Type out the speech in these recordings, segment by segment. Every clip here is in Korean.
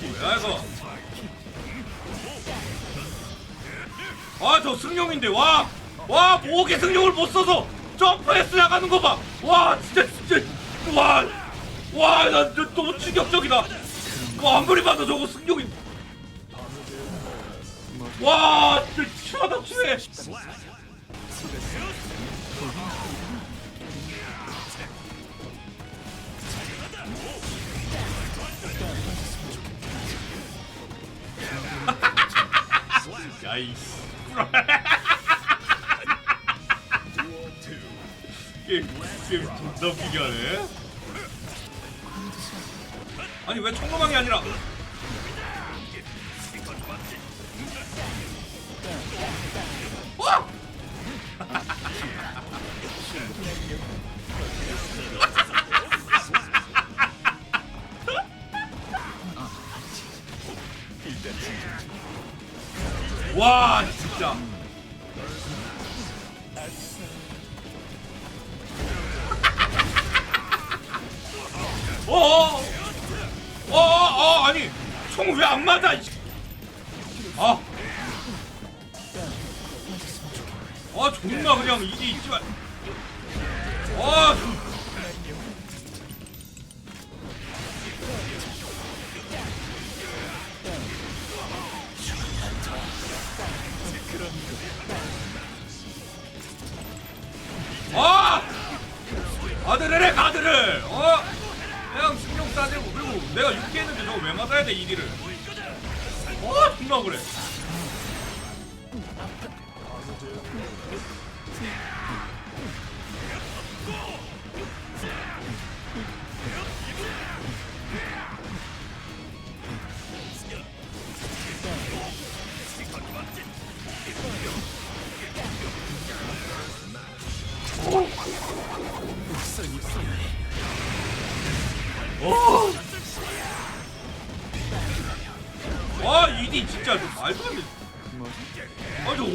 뭐야 이거 아저 승용인데 와! 와 목에 승용을 못 써서 점프해서 나가는 거봐와 진짜 진짜. 와와나 너무 충격적이다. 와 아무리 봐도 저거 승용이 와 진짜 치하다 치해 야이씨 게임 게임 존나 웃기게 하네. 아니 왜 청로망이 아니라 총왜안 맞아 이 아. 아 존나 그냥 이게 있지만 아 좀- 아! 아들을 해 가드를 어? 내가 6개 했는데 저거 왜 맞아야 돼 1위를 어 존나 그래 와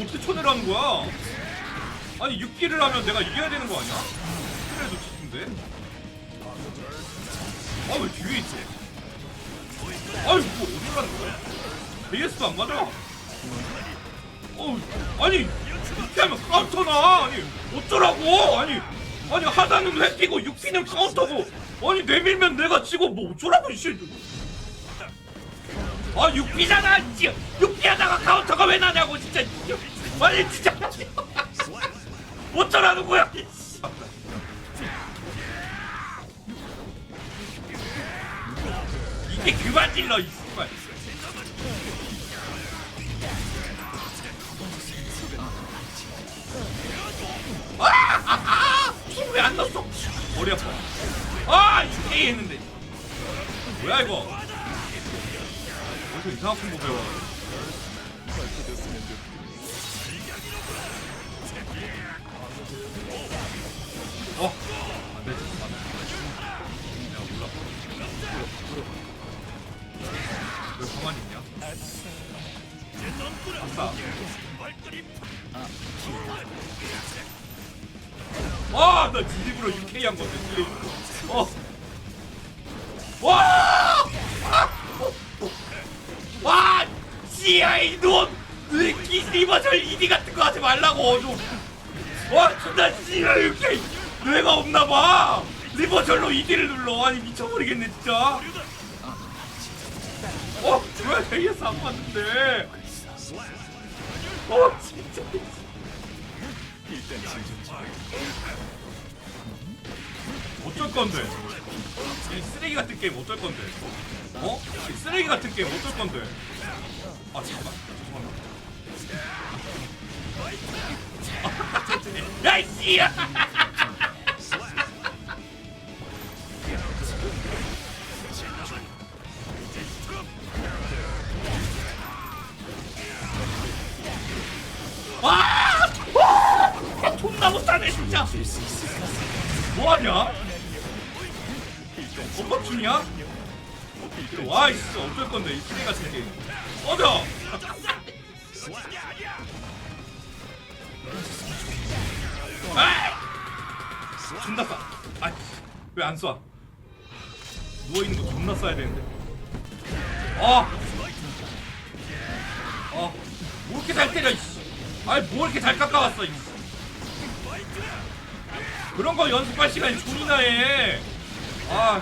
어떻게 쳐내라는 거야? 아니 6기를 하면 내가 이겨야 되는 거 아니야? 그래도 치는데? 아왜 뒤에 있어? 아니 뭐 어디로 가는 거야? AS도 안 맞아. 어 아니 이렇게 하면 카운터나 아니 어쩌라고 아니 아니 하단은 회피고 6피는 카운터고 아니 내밀면 내가 치고 뭐 어쩌라고 이씨 아 6피잖아 씨 6피 하다가 카운터가 왜 나냐고 진짜 아니 진짜 어쩌라는 거야. 이게 그만 질러 이 씨발 왜안 넣었어? 머리 아파. 아, 이게 했는데. 뭐야 이거? 어디서 이상한 콤보 배워? 어? 안 되지. 내가 몰라. 왜 가만히 있냐? 아싸. 와, 나 지립으로 UK 한 건데, 지립. 어. 와! 와! CI 너 기리버 절 이디 같은 거 하지 말라고 좀. 와, 존나 CI UK 뇌가 없나 봐. 리버절로 이디를 눌러. 아니 미쳐버리겠네 진짜. 어, 뭐야 JS 안 봤는데. 어, 진짜. 어쩔 건데? 이 쓰레기 같은 게임 어쩔 건데? 어? 이 쓰레기 같은 게임 어쩔 건데? 아 잠깐만 죄송합니다. 야 이씨야! 와! 와! 진짜 존나 못하네 진짜. 뭐하냐? 엇박중이야? 와 이씨 어쩔 건데 이 쓰레기 같은 게임 꺼져! 아이! 존나 싸! 아이 왜안 쏴? 누워 있는 거 존나 쏴야 되는데 어. 어. 뭐 이렇게 잘 때려. 아이, 뭐 이렇게 잘 깎아왔어, 이씨. 그런 거 연습할 시간이 존이나 해. 아.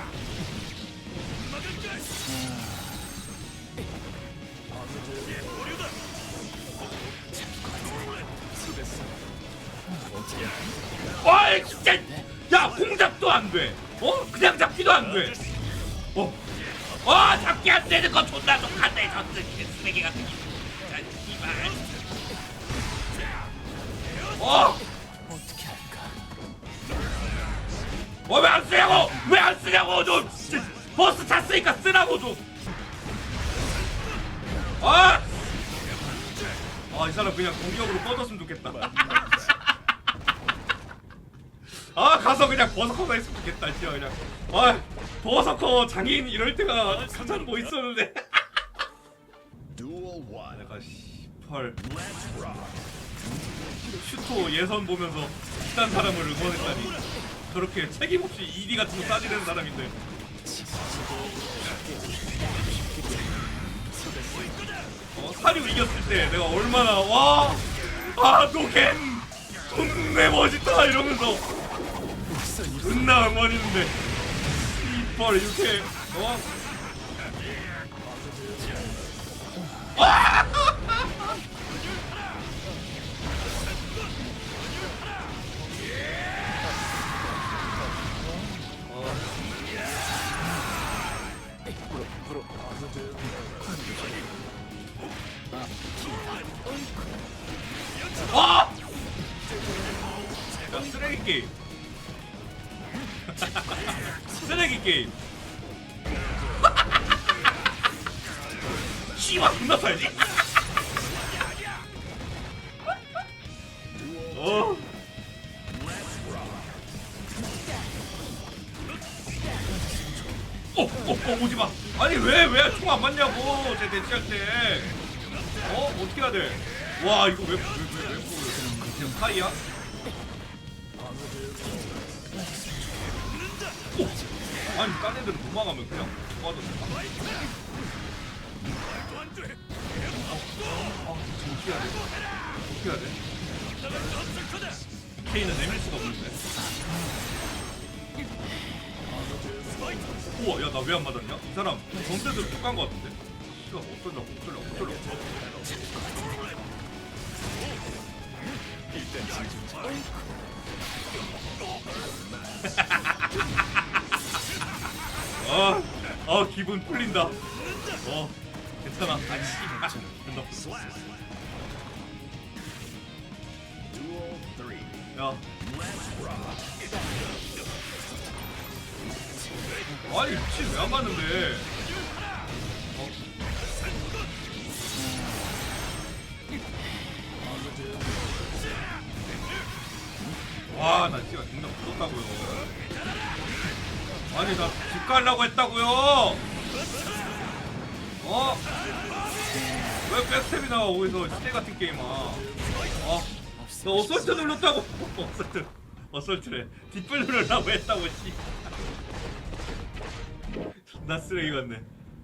와, 진짜. 야, 공잡도 안 돼. 어? 그냥 잡기도 안 돼. 어. 와, 잡기 안 되는 거 존나 똑같네. 저들 쓰레기 같은 게. 자, 씨발. 어. 어떻게 할까? 어, 왜 안 쓰냐고! 왜 안 쓰냐고 좀! 버스 탔으니까 쓰라고 좀! 아! 아, 이 사람 그냥 공격으로 꺼졌으면 좋겠다. 아, 가서 그냥 버서커가 했으면 좋겠다, 진짜 그냥. 아, 버서커 장인 이럴 때가 가장 멋있었는데. Duel one. 내가 씨펄 슈토 예선 보면서 비싼 사람을 응원했다니. 저렇게 책임없이 ED 같은 거 따지는 사람인데. 어, 사류 이겼을 때 내가 얼마나 와아 노겐! 존내 멋있다! 이러면서 존나 응원했는데. 이펄 이렇게 어? 아! 씨발 존나 사야지. 어. 어, 어, 어, 오지 마. 아니 왜 왜 총 안 맞냐고 제 대치할 때. 어 어떻게 해야 돼? 와 이거 왜 왜 왜 왜 왜, 그냥 파이야? 오! 아니 딴 애들은 도망가면 그냥 도망가던데. 아 어떻게 해야 돼? 어떻게 해야 돼? 케이는 내밀 수가 없는데. 우와 야 나 왜 안 맞았냐? 이 사람 전세도 못간거 같은데? 씨발 어쩌려고 어쩌려고 어쩌려고 아, 아 기분 풀린다 어 괜찮아. 아 씨발 된다 three. 야. 아니 미친 왜안 맞는데? 어? 와 나 진짜 존나 무섭다고요. 아니 나 집 가려고 했다고요 어? 왜 백스텝이 나와 어디서 시대 같은 게임아? 어? 너 어설트 눌렀다고? 어설트 어설트래. 뒷불 누르려고 했다고 씨. 존나 쓰레기 같네.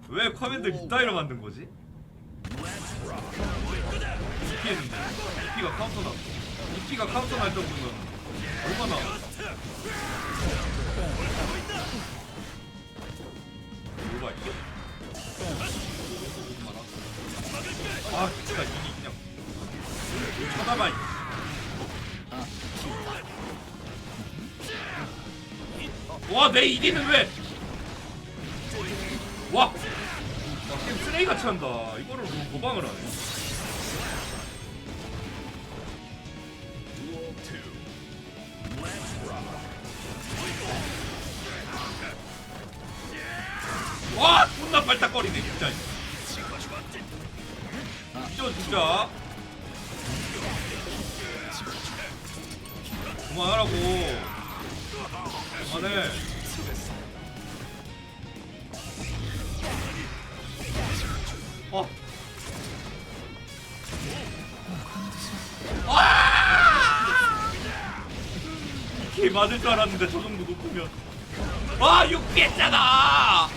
왜 커맨드 이따위로 만든 거지? 이피 했는데. 이피가 카운터 났어 이피가 카운터 날 정도면 얼마나 내 1위는 왜? 와! 와, 게임 쓰레기 같이 한다. 이거를 뭐 도방을 하네. Duel two. 와, 존나 발딱거리네, 진짜. 진짜, 진짜. 그만하라고. 그만해. 어. 아! 개 맞을 줄 알았는데 저 정도 높으면 아 6피 했잖아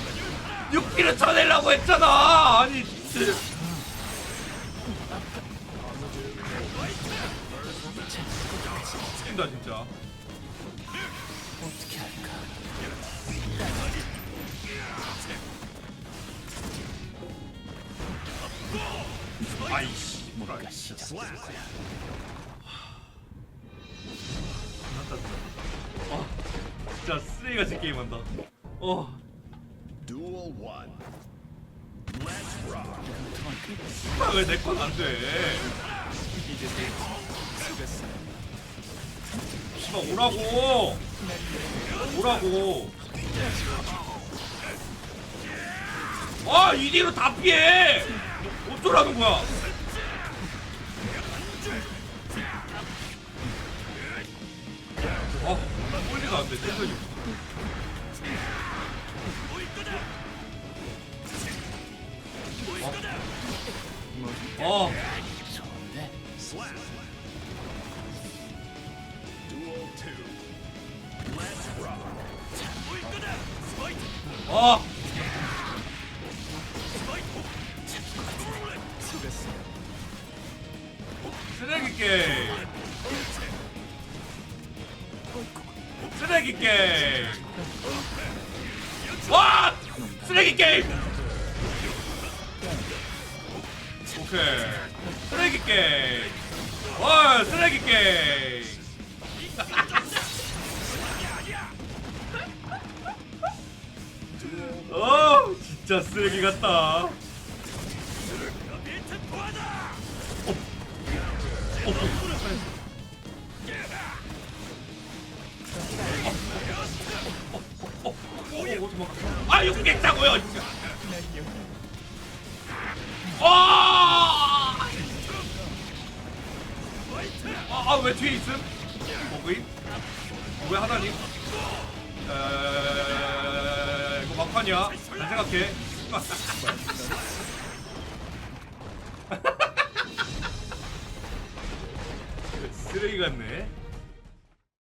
6피를 쳐내려고 했잖아 아니 진짜 미친다 진짜 아이씨 뭔가 시작될 거야. 끝났다 진짜 아 진짜 쓰레기 같이 게임한다 어 Duel one. Let's rock. 아, 왜 내 건 안 돼 이제 내 속았어. 씨발 오라고 오라고 아 이대로 다 피해 어쩌라는 거야 아 꼴리가 어 좋은데? Slap. Duel two. Let's rock. 어. 속았어. 쓰레기 게 게임. 와! 쓰레기 게임! 오케이. 쓰레기 게임. 와 쓰레기 게임. 어 진짜 쓰레기 같다 아 진짜 아! 아, 아, 왜 뒤에 있음? 버그임? 왜 하다니? 에, 이거 막판이야. 잘 생각해. 쓰레기 같네.